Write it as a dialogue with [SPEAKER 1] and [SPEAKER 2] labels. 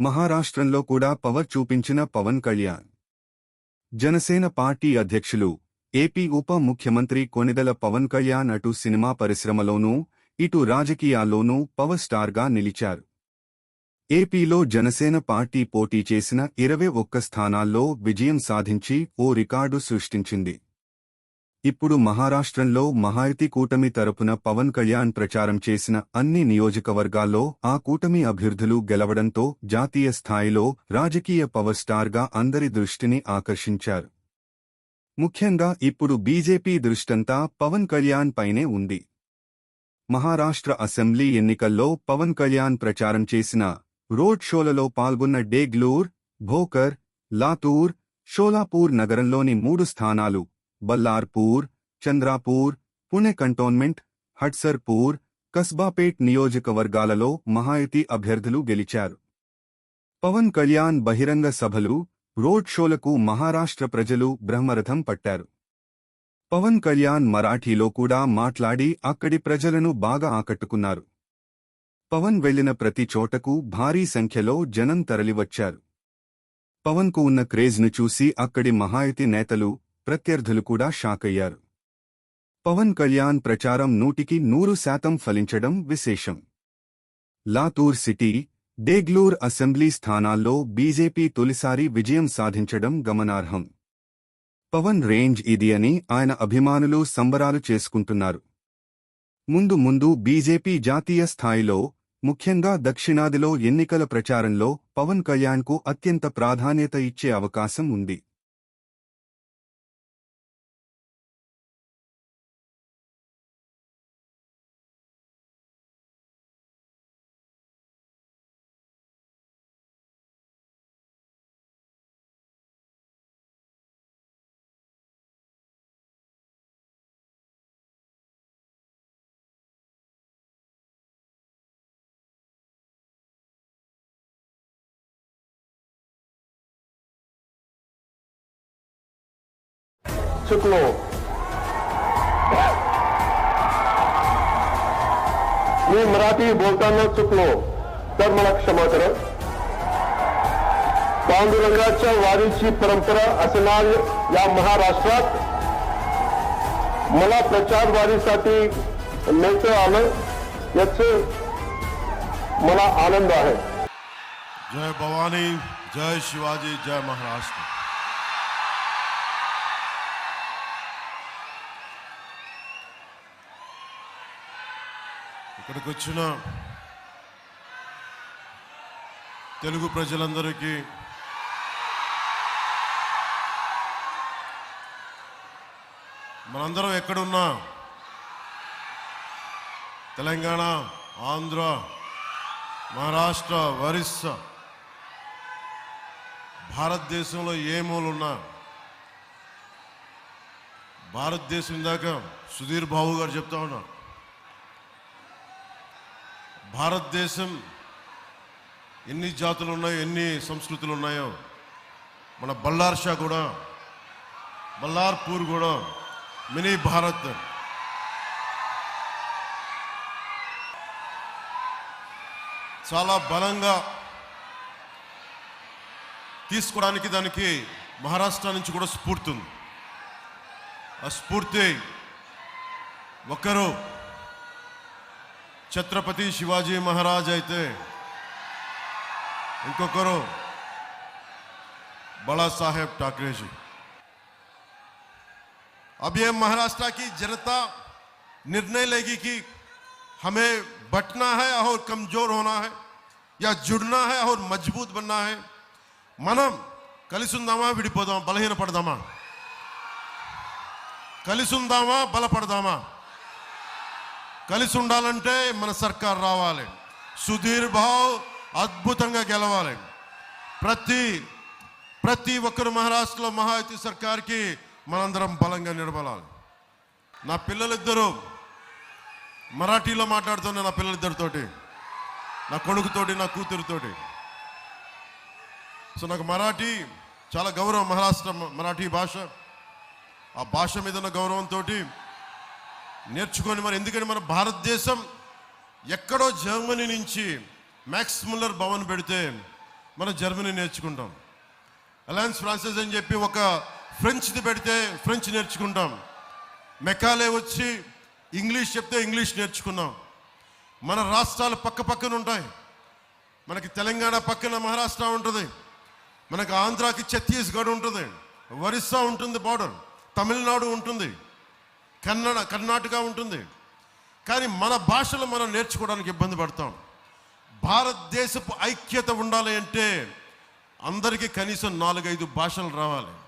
[SPEAKER 1] మహారాష్ట్రంలో కూడా పవర్ చూపించిన పవన్ కళ్యాణ్. జనసేన పార్టీ అధ్యక్షులు ఏపీ ఉప ముఖ్యమంత్రి కొనిదల పవన్ కళ్యాణ్ అటు సినిమా పరిశ్రమలోనూ ఇటు రాజకీయాల్లోనూ పవర్ స్టార్గా నిలిచారు. ఏపీలో జనసేన పార్టీ పోటీ చేసిన ఇరవై ఒక్క స్థానాల్లో విజయం సాధించి ఓ రికార్డు సృష్టించింది. ఇప్పుడు మహారాష్ట్రంలో మహాయుతి కూటమి తరపున పవన్ కళ్యాణ్ ప్రచారం చేసిన అన్ని నియోజకవర్గాల్లో ఆ కూటమి అభ్యర్థులు గెలవడంతో జాతీయ స్థాయిలో రాజకీయ పవర్ స్టార్గా అందరి దృష్టిని ఆకర్షించారు. ముఖ్యంగా ఇప్పుడు బీజేపీ దృష్టంతా పవన్ కళ్యాణ్ పైనే ఉంది. మహారాష్ట్ర అసెంబ్లీ ఎన్నికల్లో పవన్ కళ్యాణ్ ప్రచారం చేసిన రోడ్ షోలలో పాల్గొన్న డేగ్లూర్ భోకర్ లాతూర్ షోలాపూర్ నగరంలోని మూడు స్థానాలు బల్లార్పూర్ చంద్రాపూర్ పుణె కంటోన్మెంట్ హట్సర్పూర్ కస్బాపేట్ నియోజకవర్గాలలో మహాయతి అభ్యర్థులు గెలిచారు. పవన్ కళ్యాణ్ బహిరంగ సభలు రోడ్ షోలకు మహారాష్ట్ర ప్రజలు బ్రహ్మరథం పట్టారు. పవన్ కళ్యాణ్ మరాఠీలో కూడా మాట్లాడి అక్కడి ప్రజలను బాగా ఆకట్టుకున్నారు. పవన్ వెళ్ళిన ప్రతి చోటకు భారీ సంఖ్యలో జనం తరలివచ్చారు. పవన్కు ఉన్న క్రేజ్ను చూసి అక్కడి మహాయతి నేతలు ప్రత్యర్థులు కూడా షాకయ్యారు పవన్ కళ్యాణ్ ప్రచారం నూటికి నూరు శాతం ఫలించడం విశేషం. లాతూర్ సిటీ డేగ్లూర్ అసెంబ్లీ స్థానాల్లో బీజేపీ తొలిసారి విజయం సాధించడం గమనార్హం. పవన్ రేంజ్ ఇది అని ఆయన అభిమానులు సంబరాలు చేసుకుంటున్నారు. ముందు ముందు బీజేపీ జాతీయ స్థాయిలో ముఖ్యంగా దక్షిణాదిలో ఎన్నికల ప్రచారంలో పవన్ కళ్యాణ్కు అత్యంత ప్రాధాన్యత ఇచ్చే అవకాశం ఉంది.
[SPEAKER 2] चुकलो मी मराठी बोलताना चुकलो. तर मला क्षमा करा. पांडुरंगाच्या वारीची परंपरा असणार या महाराष्ट्रात. मला प्रचार वारीसाठी नेतं आलं याच मला आनंद आहे.
[SPEAKER 3] जय भवानी जय शिवाजी जय महाराष्ट्र. ఇక్కడికి వచ్చిన తెలుగు ప్రజలందరికీ మనందరం ఎక్కడున్నా? తెలంగాణ ఆంధ్ర మహారాష్ట్ర ఒరిస్సా భారతదేశంలో ఏ మూలున్నా భారతదేశం ఇందాక సుధీర్ బాబు గారు చెప్తా ఉన్నారు. భారతదేశం ఎన్ని జాతులు ఉన్నాయో ఎన్ని సంస్కృతులు ఉన్నాయో మన బల్లార్ షా కూడా బల్లార్పూర్ కూడా మినీ భారత్. చాలా బలంగా తీసుకోవడానికి దానికి మహారాష్ట్ర నుంచి కూడా స్ఫూర్తి ఉంది. ఆ స్ఫూర్తి ఒకరు ఛత్రపతి శివాజీ మహారాజ్ అయితే ఇంకొకరు बड़ा साहेब ठाकरे जी अब ये महाराष्ट्र की जनता निर्णय लेगी कि हमें बटना है और कमजोर होना है या जुड़ना है और मजबूत बनना है మనం కలిసి ఉందామా విడిపోదామా బలహీనపడదామా కలిసి ఉందామా బలపడదామా కలిసి ఉండాలంటే మన సర్కార్ రావాలి. సుధీర్ భావ్ అద్భుతంగా గెలవాలి. ప్రతి ప్రతి ఒక్కరు మహారాష్ట్రలో మహాయుతి సర్కార్కి మనందరం బలంగా నిలబడాలి. నా పిల్లలిద్దరూ మరాఠీలో మాట్లాడుతున్నా నా పిల్లలిద్దరితోటి నా కొడుకుతోటి నా కూతురుతోటి. సో నాకు మరాఠీ చాలా గౌరవం మహారాష్ట్ర మరాఠీ భాష. ఆ భాష మీద ఉన్న గౌరవంతో నేర్చుకొని మరి ఎందుకంటే మన భారతదేశం ఎక్కడో జర్మనీ నుంచి మ్యాక్స్ ముల్లర్ భవన్ పెడితే మనం జర్మనీ నేర్చుకుంటాం. అలయన్స్ ఫ్రాన్సెస్ అని చెప్పి ఒక ఫ్రెంచ్ది పెడితే ఫ్రెంచ్ నేర్చుకుంటాం. మెకాలే వచ్చి ఇంగ్లీష్ చెప్తే ఇంగ్లీష్ నేర్చుకున్నాం. మన రాష్ట్రాలు పక్క పక్కన ఉంటాయి. మనకి తెలంగాణ పక్కన మహారాష్ట్ర ఉంటుంది. మనకు ఆంధ్రాకి ఛత్తీస్గఢ్ ఉంటుంది. ఒరిస్సా ఉంటుంది బార్డర్. తమిళనాడు ఉంటుంది. కన్నడ కర్ణాటక ఉంటుంది. కానీ మన భాషలు మనం నేర్చుకోవడానికి ఇబ్బంది పడతాం. భారతదేశపు ఐక్యత ఉండాలి అంటే అందరికీ కనీసం నాలుగైదు భాషలు రావాలి.